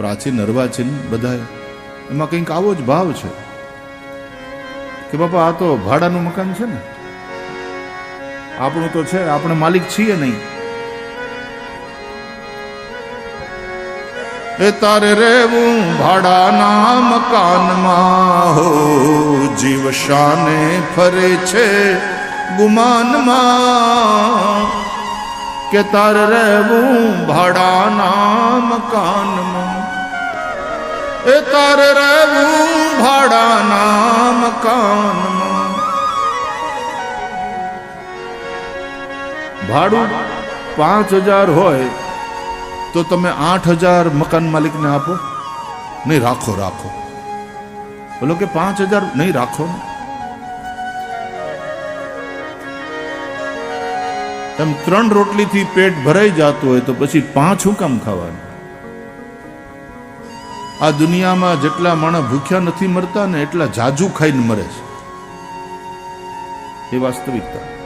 પ્રાચીન અર્વાચીન બધા એમાં કંઈક આવો જ ભાવ છે કે બાપા, આ તો ભાડાનું મકાન છે ને? આપણું તો છે, આપણે માલિક છીએ નહીં. એ તારે રેવું ભાડાના મકાનમાં હો જીવ શાને ફરે છે ગુમાનમાં. કે તારે રહેવું ભાડાના મકાનમાં એ તારે રહેવું ભાડાના મકાનમાં ભાડું પાંચ હજાર હોય તો તમે આઠ હજાર મકાન માલિકને આપો. નહીં, રાખો રાખો. બોલો કે પાંચ હજાર નહીં, રાખો. એમ ત્રણ રોટલીથી પેટ ભરાઈ જતું હોય તો પછી પાંચ હું કામ ખાવાનું? આ દુનિયામાં જેટલા માણસ ભૂખ્યા નથી મરતા ને એટલા જાજુ ખાઈને મરે છે. એ વાસ્તવિકતા.